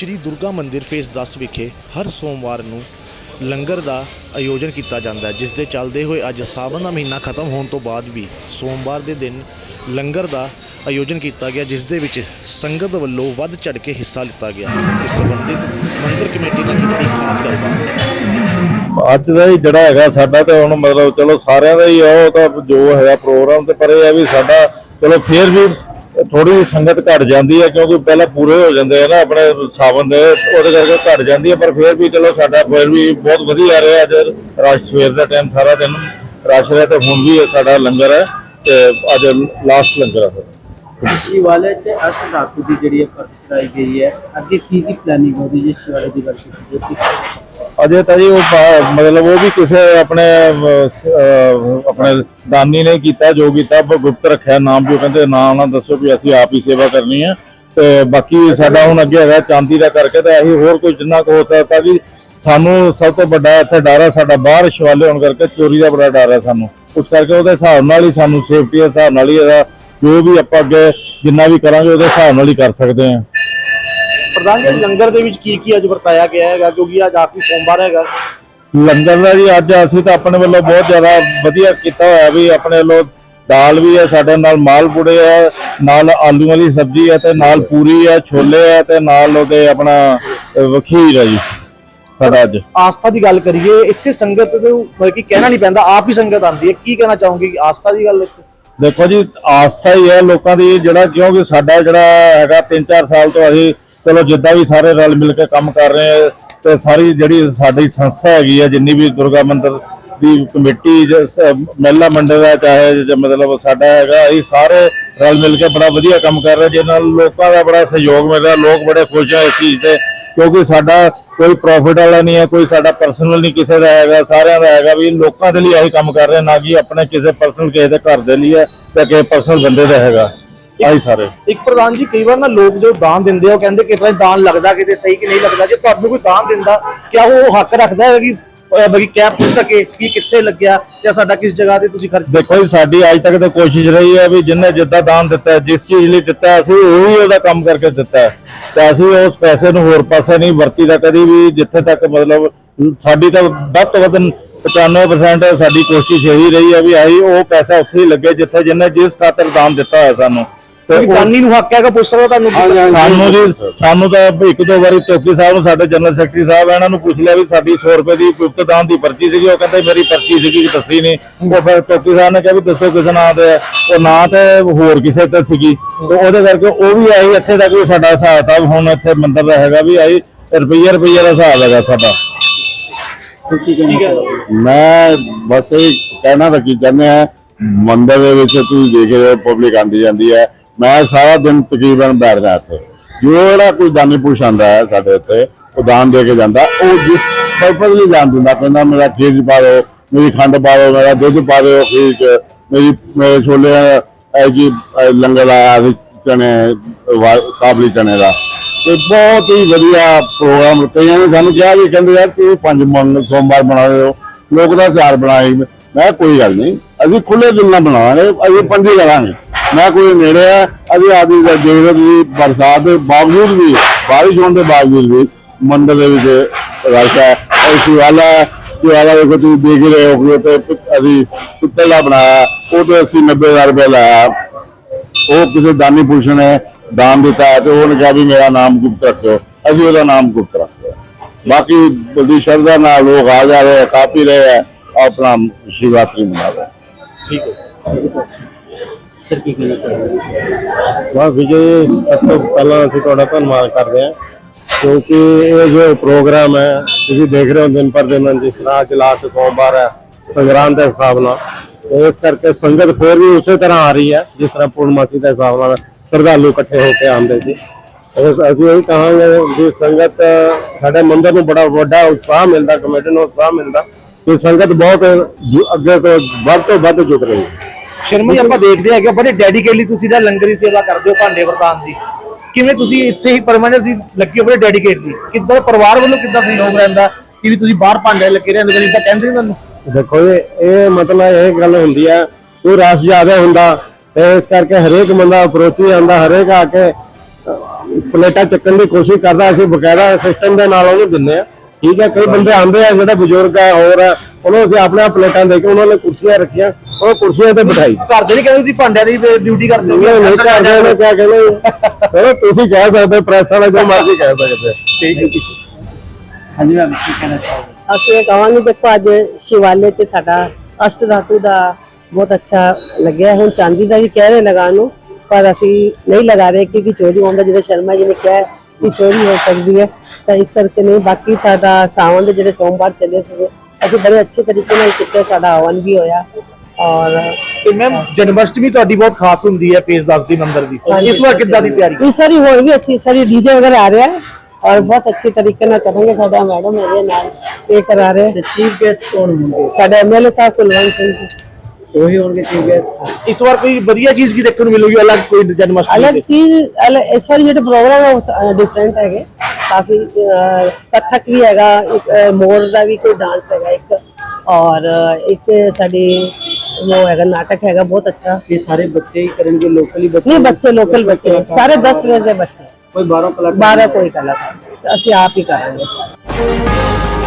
ਸ਼੍ਰੀ ਦੁਰਗਾ ਮੰਦਿਰ ਫੇਸ 10 ਵਿਖੇ ਹਰ ਸੋਮਵਾਰ ਨੂੰ ਲੰਗਰ ਦਾ ਆਯੋਜਨ ਕੀਤਾ ਜਾਂਦਾ ਹੈ, ਜਿਸ ਦੇ ਚੱਲਦੇ ਹੋਏ ਅੱਜ ਸਾਵਣ ਦਾ ਮਹੀਨਾ ਖਤਮ ਹੋਣ ਤੋਂ ਬਾਅਦ ਵੀ ਸੋਮਵਾਰ ਦੇ ਦਿਨ ਲੰਗਰ ਦਾ ਆਯੋਜਨ ਕੀਤਾ ਗਿਆ, ਜਿਸ ਦੇ ਵਿੱਚ ਸੰਗਤ ਵੱਲੋਂ ਵੱਧ ਚੜ ਕੇ ਹਿੱਸਾ ਲਿੱਤਾ ਗਿਆ ਇਸ ਸੰਬੰਧਿਤ ਮੰਦਿਰ ਕਮੇਟੀ ਨੇ ਕੀਤੀ ਖਾਸ ਗੱਲਬਾਤ ਅੱਜ ਦਾ ਹੀ ਜਿਹੜਾ ਹੈਗਾ ਸਾਡਾ ਤੇ ਹੁਣ ਮਤਲਬ ਚਲੋ ਸਾਰਿਆਂ ਦਾ ਹੀ ਉਹ ਤਾਂ ਜੋ ਹੈਗਾ ਪ੍ਰੋਗਰਾਮ ਤੇ, ਪਰ ਇਹ ਹੈ ਵੀ ਸਾਡਾ ਚਲੋ ਫੇਰ ਵੀ ਥੋੜੀ ਸੰਗਤ ਘਟ ਜਾਂਦੀ ਹੈ ਕਿਉਂਕਿ ਪਹਿਲਾਂ ਪੂਰੇ ਹੋ ਜਾਂਦੇ ਆ ਨਾ ਆਪਣੇ ਸਾਵਨ ਦੇ, ਉਹਦੇ ਕਰਕੇ ਘਟ ਜਾਂਦੀ ਹੈ, ਪਰ ਫੇਰ ਵੀ ਚਲੋ ਸਾਡਾ ਫੇਰ ਵੀ ਬਹੁਤ ਵਧੀਆ ਰਿਹਾ ਅੱਜ ਰਸ਼ ਸਵੇਰ ਦਾ ਟਾਈਮ ਸਾਰਾ ਦਿਨ ਰਸ਼ ਰਿਹਾ ਤੇ ਹੁਣ ਵੀ ਸਾਡਾ ਲੰਗਰ ਹੈ ਤੇ ਅੱਜ ਲਾਸਟ ਲੰਗਰ ਹੈ ਸ਼ਿਵਾਲੇ ਤੇ ਅਸ਼ਟ ਧਾਤੂ ਦੀ ਜਿਹੜੀ ਹੈ ਚੜਾਈ ਗਈ ਹੈ, ਅੱਗੇ ਕੀ ਕੀ ਪਲੈਨਿੰਗ ਹੋਦੀ ਜੇ ਸ਼ਿਵਾਲੇ ਦੀ ਗੱਲ ਕੀਤੀ ਜਾਏ ਕਿਸ ਅਜੇ ਤਾਂ ਜੀ ਉਹ ਮਤਲਬ ਉਹ ਵੀ ਕਿਸੇ ਆਪਣੇ ਆਪਣੇ ਦਾਨੀ ਨੇ ਕੀਤਾ, ਜੋ ਕੀਤਾ ਗੁਪਤ ਰੱਖਿਆ, ਨਾਮ ਜੋ ਕਹਿੰਦੇ ਨਾਮ ਨਾ ਦੱਸੋ ਵੀ ਅਸੀਂ ਆਪ ਹੀ ਸੇਵਾ ਕਰਨੀ ਹੈ। ਤੇ ਬਾਕੀ ਸਾਡਾ ਹੁਣ ਅੱਗੇ ਹੈਗਾ ਚਾਂਦੀ ਦਾ ਕਰਕੇ ਤਾਂ ਅਸੀਂ ਹੋਰ ਕੋਈ ਜਿੰਨਾ ਕੁ ਹੋ ਸਕਦਾ ਜੀ, ਸਾਨੂੰ ਸਭ ਤੋਂ ਵੱਡਾ ਇੱਥੇ ਡਰ ਹੈ, ਸਾਡਾ ਬਾਹਰ ਸ਼ਿਵਾਲੇ ਹੋਣ ਕਰਕੇ ਚੋਰੀ ਦਾ ਬੜਾ ਡਰ ਹੈ ਸਾਨੂੰ। ਉਸ ਕਰਕੇ ਉਹਦੇ ਹਿਸਾਬ ਨਾਲ ਹੀ ਸਾਨੂੰ ਸੇਫਟੀ ਦੇ ਹਿਸਾਬ ਨਾਲ ਹੀ ਇਹਦਾ ਜੋ ਵੀ ਆਪਾਂ ਅੱਗੇ ਜਿੰਨਾ ਵੀ ਕਰਾਂਗੇ, ਉਹਦੇ ਹਿਸਾਬ ਨਾਲ ਹੀ ਕਰ ਸਕਦੇ ਹਾਂ। ਪ੍ਰਧਾਨ ਜੀ ਲੰਗਰ ਦੇ ਵਿੱਚ ਕੀ ਕੀ ਅੱਜ ਵਰਤਾਇਆ ਗਿਆ ਹੈਗਾ ਕਿਉਂਕਿ ਅੱਜ ਆਖਰੀ ਸੋਮਵਾਰ ਹੈਗਾ। ਲੰਗਰ ਦਾ ਜੀ ਅੱਜ ਅਸੀਂ ਤਾਂ ਆਪਣੇ ਵੱਲੋਂ ਬਹੁਤ ਜ਼ਿਆਦਾ ਵਧੀਆ ਕੀਤਾ ਹੋਇਆ ਵੀ ਆਪਣੇ ਵੱਲੋਂ ਦਾਲ ਵੀ ਹੈ ਸਾਡੇ ਨਾਲ ਮਾਲ ਪੂੜੇ ਹੈ ਨਾਲ ਆਲੂ ਵਾਲੀ ਸਬਜ਼ੀ ਹੈ ਤੇ ਨਾਲ ਪੂਰੀ ਹੈ ਛੋਲੇ ਹੈ ਤੇ ਨਾਲ ਉਹਦੇ ਆਪਣਾ ਵਖੀਰ ਹੈ ਜੀ ਸਾਡਾ ਅੱਜ। ਆਸਥਾ ਦੀ ਗੱਲ ਕਰੀਏ ਇੱਥੇ ਸੰਗਤ ਦੇ ਮਤਲਬ ਕਿ ਕਹਿਣਾ ਨਹੀਂ ਪੈਂਦਾ ਆਪ ਹੀ ਸੰਗਤ ਆਉਂਦੀ ਹੈ। ਕੀ ਕਹਿਣਾ ਚਾਹੋਗੇ ਆਸਥਾ ਦੀ ਗੱਲ ਇੱਥੇ? ਦੇਖੋ ਜੀ ਆਸਥਾ ਹੀ ਹੈ ਲੋਕਾਂ ਦੀ ਜਿਹੜਾ ਕਿਉਂਕਿ ਸਾਡਾ ਜਿਹੜਾ ਹੈਗਾ 3-4 ਸਾਲ ਤੋਂ ਅਸੀਂ ਚਲੋ ਜਿੱਦਾਂ ਵੀ ਸਾਰੇ ਰਲ ਮਿਲ ਕੇ ਕੰਮ ਕਰ ਰਹੇ ਹਾਂ ਤੇ ਸਾਰੀ ਜਿਹੜੀ ਸਾਡੀ ਸੰਸਥਾ ਹੈਗੀ ਹੈ ਜਿੰਨੀ ਵੀ ਦੁਰਗਾ ਮੰਦਿਰ ਦੀ ਕਮੇਟੀ ਮਹਿਲਾ ਮੰਡਲ ਹੈ ਚਾਹੇ ਮਤਲਬ ਸਾਡਾ ਹੈਗਾ, ਅਸੀਂ ਸਾਰੇ ਰਲ ਮਿਲ ਕੇ ਬੜਾ ਵਧੀਆ ਕੰਮ ਕਰ ਰਹੇ ਜਿਹਦੇ ਨਾਲ ਲੋਕਾਂ ਦਾ ਬੜਾ ਸਹਿਯੋਗ ਮਿਲ ਰਿਹਾ, ਲੋਕ ਬੜੇ ਖੁਸ਼ ਆ ਇਸ ਚੀਜ਼ ਤੇ, ਕਿਉਂਕਿ ਸਾਡਾ ਕੋਈ ਪ੍ਰੋਫਿਟ ਵਾਲਾ ਨਹੀਂ ਹੈ ਕੋਈ ਸਾਡਾ ਪਰਸਨਲ ਨਹੀਂ ਕਿਸੇ ਦਾ ਹੈਗਾ, ਸਾਰਿਆਂ ਦਾ ਹੈਗਾ, ਵੀ ਲੋਕਾਂ ਦੇ ਲਈ ਅਸੀਂ ਕੰਮ ਕਰ ਰਹੇ ਨਾ ਕਿ ਆਪਣੇ ਕਿਸੇ ਪਰਸਨਲ ਕਿਸੇ ਦੇ ਘਰ ਦੇ ਲਈ ਹੈ ਜਾਂ ਕਿਸੇ ਪਰਸਨਲ ਬੰਦੇ ਦਾ ਹੈਗਾ। ਆਹੀ ਸਾਰੇ। ਇੱਕ ਪ੍ਰਧਾਨ ਜੀ ਕਈ ਵਾਰ ਨਾ ਲੋਕ ਜੋ ਦਾਨ ਦਿੰਦੇ ਆ ਉਹ ਕਹਿੰਦੇ ਕਿਤੇ ਦਾਨ ਲੱਗਦਾ ਕਿਤੇ ਸਹੀ ਕਿ ਨਹੀਂ ਲੱਗਦਾ। ਜੇ ਤੁਹਾਨੂੰ ਕੋਈ ਦਾਨ ਦਿੰਦਾ ਕਿਆ ਉਹ ਹੱਕ ਰੱਖਦਾ ਹੈ ਕਿ ਬਈ ਕਹਿ ਪੁੱਛ ਸਕੇ ਕਿ ਕਿੱਥੇ ਲੱਗਿਆ ਜਾਂ ਸਾਡਾ ਕਿਸ ਜਗ੍ਹਾ ਤੇ ਤੁਸੀਂ ਖਰਚ ਦੇਖੋ ਜੀ ਸਾਡੀ ਅੱਜ ਤੱਕ ਤਾਂ ਕੋਸ਼ਿਸ਼ ਰਹੀ ਹੈ ਵੀ ਜਿੰਨੇ ਜਿੱਦਾਂ ਦਾਨ ਦਿੱਤਾ ਜਿਸ ਚੀਜ਼ ਲਈ ਦਿੱਤਾ ਅਸੀਂ ਉਹੀ ਉਹਦਾ ਕੰਮ ਕਰਕੇ ਦਿੱਤਾ ਤੇ ਅਸੀਂ ਉਸ ਪੈਸੇ ਨੂੰ ਹੋਰ ਪਾਸੇ ਨਹੀਂ ਵਰਤੀਦਾ ਕਦੀ ਵੀ ਜਿੱਥੇ ਤੱਕ ਮਤਲਬ ਸਾਡੀ ਤਾਂ ਵੱਧ ਤੋਂ ਵੱਧ 95% ਸਾਡੀ ਕੋਸ਼ਿਸ਼ ਇਹੀ ਰਹੀ ਹੈ ਵੀ ਆਹੀ ਉਹ ਪੈਸਾ ਉੱਥੇ ਹੀ ਲੱਗੇ ਜਿੱਥੇ ਜਿੰਨੇ ਜਿਸ ਖਾਤਰ ਦਾਨ ਦਿੱਤਾ ਹੋਇਆ ਸਾਨੂੰ। ਦਾਨੀ ਨੂੰ ਹੱਕ ਹੈਗਾ ਪੁੱਛ ਸਕਦਾ ਤੁਹਾਨੂੰ ਸਾਨੂੰ ਜੀ ਸਾਨੂੰ ਤਾਂ ਇੱਕ ਦੋ ਵਾਰੀ ਚੌਕੀ ਸਾਹਿਬ ਨੂੰ ਸਾਡੇ ਜਨਰਲ ਸੈਕਟਰੀ ਸਾਹਿਬ ਇਹਨਾਂ ਨੂੰ ਪੁੱਛ ਲਿਆ ਵੀ ਸਾਡੀ 100 ਰੁਪਏ ਦੀ ਦਾਨ ਦੀ ਪਰਚੀ ਸੀਗੀ ਉਹ ਕਹਿੰਦੇ ਮੇਰੀ ਪਰਚੀ ਸੀਗੀ ਦੱਸੀ ਨਹੀਂ। ਉਹ ਫਿਰ ਚੌਕੀ ਸਾਹਿਬ ਨੇ ਕਿਹਾ ਵੀ ਦੱਸੋ ਕਿਸ ਨਾਂ ਤੇ। ਉਹ ਨਾਂ ਤੇ ਹੋਰ ਕਿਸੇ ਤੇ ਸੀਗੀ। ਤੇ ਉਹਦੇ ਕਰਕੇ ਉਹ ਵੀ ਆਈ ਇੱਥੇ ਤੱਕ ਵੀ ਸਾਡਾ ਹਿਸਾਬ ਤਾਂ ਹੁਣ ਇੱਥੇ ਮੰਦਰ ਦਾ ਹੈਗਾ ਵੀ ਆਈ ਰੁਪਈਆ ਰੁਪਈਆ ਦਾ ਹਿਸਾਬ ਹੈਗਾ ਸਾਡਾ। ਮੈਂ ਬਸ ਇਹ ਕਹਿਣਾ ਤਾਂ ਕੀ ਕਹਿੰਦੇ ਆ ਮੰਦਰ ਦੇ ਵਿੱਚ ਤੁਸੀਂ ਦੇਖ ਰਹੇ ਹੋ ਪਬਲਿਕ ਆਂਦੀ ਜਾਂਦੀ ਹੈ। ਮੈਂ ਸਾਰਾ ਦਿਨ ਤਕਰੀਬਨ ਬੈਠਦਾ ਇੱਥੇ। ਜੋ ਜਿਹੜਾ ਕੋਈ ਦਾਨੀ ਪੁਰਸ਼ ਆਂਦਾ ਹੈ ਸਾਡੇ ਇੱਥੇ, ਉਹ ਦਾਨ ਦੇ ਕੇ ਜਾਂਦਾ। ਉਹ ਜਿਸ ਪਰਪਸ ਲਈ ਦਾਨ ਦਿੰਦਾ, ਕਹਿੰਦਾ ਮੇਰਾ ਖੀਰ ਪਾ ਦਿਓ, ਮੇਰੀ ਖੰਡ ਪਾ ਦਿਓ, ਮੇਰਾ ਦੁੱਧ ਪਾ ਦਿਓ, ਖੀਰ 'ਚ, ਮੇਰੀ, ਮੇਰੇ ਛੋਲੇ ਐ ਜੀ ਲੰਗਰ ਆਇਆ ਸੀ ਚਨੇ ਕਾਬਲੀ ਚਨੇ ਦਾ। ਤੇ ਬਹੁਤ ਹੀ ਵਧੀਆ ਪ੍ਰੋਗਰਾਮ ਕਈਆਂ ਨੇ ਸਾਨੂੰ ਕਿਹਾ ਵੀ, ਕਹਿੰਦੇ ਯਾਰ ਤੁਸੀਂ ਪੰਜ ਮੰਗ, ਸੋਮਵਾਰ ਬਣਾ ਰਹੇ ਹੋ ਲੋਕ ਦਾ ਚਾਰ ਬਣਾਏ ਮੈਂ ਕਿਹਾ ਕੋਈ ਗੱਲ ਨਹੀਂ, ਅਸੀਂ ਖੁੱਲੇ ਦਿਲ ਨਾਲ ਬਣਾਵਾਂਗੇ, ਅਸੀਂ ਪੰਜੀ ਕਰਾਂਗੇ। ਮੈਂ ਕੋਈ ਨੇੜੇ ਆ, ਅਸੀਂ ਆਦੀ ਦਾ ਜੇਕਰ ਵੀ, ਬਰਸਾਤ ਦੇ ਬਾਵਜੂਦ ਵੀ, ਬਾਰਿਸ਼ ਹੋਣ ਦੇ ਬਾਵਜੂਦ ਵੀ ਮੰਦਰ ਦੇ ਵਿੱਚ ਰਸ਼ ਹੈ। ਇਹ ਸ਼ਿਵਾਲਾ ਸ਼ਿਵਾਲਾ ਦੇਖੋ ਤੁਸੀਂ ਦੇਖ ਰਹੇ ਹੋ ਕਿ ਤੇ ਅਸੀਂ ਪਿੱਤਲ ਦਾ ਬਣਾਇਆ ਉਹ ਤੇ ਅਸੀਂ 90000 ਰੁਪਏ ਲਾਇਆ। ਉਹ ਕਿਸੇ ਦਾਨੀ ਪੁਰਸ਼ ਨੇ ਦਾਨ ਦਿੱਤਾ ਹੈ ਤੇ ਉਹਨੇ ਕਿਹਾ ਵੀ ਮੇਰਾ ਨਾਮ ਗੁਪਤ ਰੱਖਿਓ। ਅਸੀਂ ਉਹਦਾ ਨਾਮ ਗੁਪਤ ਰੱਖਿਆ ਬਾਕੀ ਬੜੀ ਸ਼ਰਧਾ ਨਾਲ ਲੋਕ ਆ ਜਾ ਰਹੇ ਆ ਖਾ ਪੀ ਰਹੇ ਆ ਆਪਣਾ ਸ਼ਿਵਰਾਤਰੀ ਮਨਾ ਰਹੇ ਠੀਕ ਹੈ। ਸਰ ਕੀ ਕਹਿਣਾ ਚਾਹੋਗੇ ਵਾਹ ਵਿਜੇ ਸਭ ਤੋਂ ਪਹਿਲਾਂ ਅਸੀਂ ਤੁਹਾਡਾ ਧੰਨਵਾਦ ਕਰਦੇ ਹਾਂ, ਕਿਉਂਕਿ ਇਹ ਜੋ ਪ੍ਰੋਗਰਾਮ ਹੈ, ਤੁਸੀਂ ਦੇਖ ਰਹੇ ਹੋ ਦਿਨ ਪਰ ਦਿਨ ਜਿਸ ਤਰ੍ਹਾਂ ਅੱਜ ਲਾਸਟ ਸੋਮਵਾਰ ਹੈ, ਸੰਗਰਾਂਦ ਦੇ ਹਿਸਾਬ ਨਾਲ। ਇਸ ਕਰਕੇ ਸੰਗਤ ਫੇਰ ਵੀ ਉਸੇ ਤਰ੍ਹਾਂ ਆ ਰਹੀ ਹੈ, ਜਿਸ ਤਰ੍ਹਾਂ ਪੂਰਨਮਾਸੀ ਦੇ ਹਿਸਾਬ ਨਾਲ ਸ਼ਰਧਾਲੂ ਇਕੱਠੇ ਹੋ ਕੇ ਆਉਂਦੇ ਸੀ। ਅਸੀਂ ਇਹ ਕਹਾਂਗੇ ਵੀ ਸੰਗਤ, ਸਾਡੇ ਮੰਦਰ ਨੂੰ ਬੜਾ ਵੱਡਾ ਉਤਸ਼ਾਹ ਮਿਲਦਾ, ਕਮੇਟੀ ਨੂੰ ਉਤਸ਼ਾਹ ਮਿਲਦਾ ਕਿ ਸੰਗਤ ਬਹੁਤ ਅੱਗੇ ਤੋਂ ਵੱਧ ਤੋਂ ਵੱਧ ਜੁੜ ਰਹੀ ਹੈ। ਸ਼ਰਮਾ ਜੀ ਆਪਾਂ ਦੇਖਦੇ ਹੈਗੇ ਬੜੇ ਡੈਡੀਕੇਟਲੀ ਤੁਸੀਂ ਦਾ ਲੰਗਰੀ ਸੇਵਾ ਕਰਦੇ ਹੋ ਭਾਂਡੇ ਵਰਤਾਨ ਦੀ। ਕਿਵੇਂ ਤੁਸੀਂ ਇੱਥੇ ਹੀ ਪਰਮਾਨੈਂਟ ਜੀ ਲੱਗੇ ਹੋ ਬੜੇ ਡੈਡੀਕੇਟਲੀ ਕਿੱਦਾਂ ਪਰਿਵਾਰ ਵੱਲੋਂ ਕਿੱਦਾਂ ਸਹਿਯੋਗ ਰਹਿੰਦਾ? ਕਿ ਵੀ ਤੁਸੀਂ ਬਾਹਰ ਭਾਂਡੇ ਲੱਗੇ ਰਹਿੰਦੇ ਨੇ ਇਦਾਂ ਕਹਿੰਦੇ ਤੁਹਾਨੂੰ? ਦੇਖੋ ਇਹ ਮਤਲਬ ਇਹ ਗੱਲ ਹੁੰਦੀ ਹੈ ਕੋਈ ਰਸ ਜ਼ਿਆਦਾ ਹੁੰਦਾ ਤੇ ਇਸ ਕਰਕੇ ਹਰੇਕ ਬੰਦਾ ਅਪਰੋਚੀ ਆਂਦਾ ਹਰੇਕ ਆ ਕੇ ਅਹ, ਪਲੇਟਾਂ ਚੱਕਣ ਦੀ ਕੋਸ਼ਿਸ਼ ਕਰਦਾ ਅਸੀਂ ਬਕਾਇਦਾ ਸਿਸਟਮ ਦੇ ਨਾਲ ਉਹਨੂੰ ਦਿੰਦੇ ਆ। ਠੀਕ ਹੈ ਕਈ ਬੰਦੇ ਆਉਂਦੇ ਆ ਜਿਹੜੇ ਬਜ਼ੁਰਗ ਆ ਹੋਰ ਆ ਉਹਨਾਂ ਅਸੀਂ ਆਪਣੇ ਆਪ ਪਲੇਟਾਂ ਦੇ ਕੇ ਉਹਨਾਂ ਨੇ ਕੁਰਸੀਆਂ ਰੱਖੀਆਂ ਉਹ ਕੁਰਸੀਆਂ ਤੇ ਬਿਠਾਈ। ਘਰ ਦੇ ਨਹੀਂ ਕਹਿੰਦੇ ਤੁਸੀਂ ਭਾਂਡਿਆਂ ਦੀ ਡਿਊਟੀ ਕਰਦੇ ਨਹੀਂ ਨਹੀਂ ਕਰਦੇ ਨੇ ਕਿਆ ਕਹਿੰਦੇ ਚਲੋ ਤੁਸੀਂ ਕਹਿ ਸਕਦੇ ਪ੍ਰੈਸ ਵਾਲਾ ਜੋ ਮਰਜ਼ੀ ਕਹਿ ਸਕਦੇ। ਹਾਂਜੀ ਮੈਮ ਕੀ ਕਹਿਣਾ ਚਾਹੋਗੇ? ਅਸੀਂ ਇਹ ਕਹਾਂਗੇ ਦੇਖੋ ਅੱਜ ਸ਼ਿਵਾਲੇ 'ਚ ਸਾਡਾ ਅਸ਼ਟ ਧਾਤੂ ਦਾ ਬਹੁਤ ਅੱਛਾ ਲੱਗਿਆ। ਹੁਣ ਚਾਂਦੀ ਦਾ ਵੀ ਕਹਿ ਰਹੇ ਲਗਾਉਣ ਨੂੰ ਪਰ ਅਸੀਂ ਨਹੀਂ ਲਗਾ ਰਹੇ ਕਿਉਂਕਿ ਚੋਰੀ ਹੁੰਦਾ ਜਦੋਂ ਸ਼ਰਮਾ ਜੀ ਨੇ ਕਿਹਾ ਹੈ ਕਿ ਚੋਰੀ ਹੋ ਸਕਦੀ ਹੈ ਤਾਂ ਇਸ ਕਰਕੇ ਨਹੀਂ ਬਾਕੀ ਸਾਡਾ ਸਾਵਣ ਦੇ ਜਿਹੜੇ ਸੋਮਵਾਰ ਚੱਲੇ ਸੀ ਅਸੀਂ ਬੜੇ ਅੱਛੇ ਤਰੀਕੇ ਨਾਲ ਕੀਤੇ ਸਾਡਾ ਹਵਨ ਵੀ ਹੋਇਆ ਔਰ ਤੇ ਮੈਮ ਜਨਮਸ਼ਟਮੀ ਤੁਹਾਡੀ ਬਹੁਤ ਖਾਸ ਹੁੰਦੀ ਹੈ ਫੇਸ 10 ਦੀ। ਮੰਦਰ ਦੀ ਇਸ ਵਾਰ ਕਿੱਦਾਂ ਦੀ ਤਿਆਰੀ? ਇਸ ਵਾਰੀ ਹੋਰ ਵੀ ਅੱਛੀ ਸਾਰੀ ਡੀਜੇ ਵਗੈरह ਆ ਰਿਹਾ ਹੈ ਔਰ ਬਹੁਤ ਅੱਛੇ ਤਰੀਕੇ ਨਾਲ ਕਰਾਂਗੇ ਸਾਡਾ ਮੈਡਮ ਹੈਗੇ ਨਾਲ ਇਹ ਕਰਾ ਰਹੇ। ਚੀਫ ਗੈਸਟ ਕੌਣ ਹੋਣਗੇ ਸਾਡੇ ਐਮਐਲਏ ਸਾਹਿਬ ਕੁਲਵੰਤ ਸਿੰਘ ਜੀ। ਉਹੀ ਹੋਣਗੇ ਠੀਕ ਹੈ। ਇਸ ਵਾਰ ਕੋਈ ਵਧੀਆ ਚੀਜ਼ ਕੀ ਦੇਖਣ ਨੂੰ ਮਿਲੂਗੀ ਅਲੱਗ ਕੋਈ ਜਨਮਸ਼ਟਮੀ ਅਲੱਗ ਚੀਜ਼ ਅਲੱਗ ਇਸ ਵਾਰ ਜਿਹੜੇ ਪ੍ਰੋਗਰਾਮ ਹੈ ਡਿਫਰੈਂਟ ਹੈਗੇ। ਕਾਫੀ ਕਥਕ ਵੀ ਹੈਗਾ ਇੱਕ ਮੋਰ ਦਾ ਵੀ ਕੋਈ ਡਾਂਸ ਹੈਗਾ ਇੱਕ ਔਰ ਇੱਕ ਸਾਡੇ ਉਹ ਹੈਗਾ ਨਾਟਕ ਹੈਗਾ ਬਹੁਤ ਅੱਛਾ। ਇਹ ਸਾਰੇ ਬੱਚੇ ਹੀ ਕਰਨਗੇ ਲੋਕਲੀ ਬੱਚੇ? ਨਹੀਂ ਬੱਚੇ ਲੋਕਲ ਬੱਚੇ। ਸਾਰੇ 10 ਵਜੇ ਦੇ ਬੱਚੇ। ਕੋਈ 12 ਕਲਾਕਾਰ 12 ਕੋਈ ਕਲਾਕਾਰ। ਅਸੀਂ ਆਪ ਹੀ ਕਰਾਂਗੇ ਸਾਰੇ।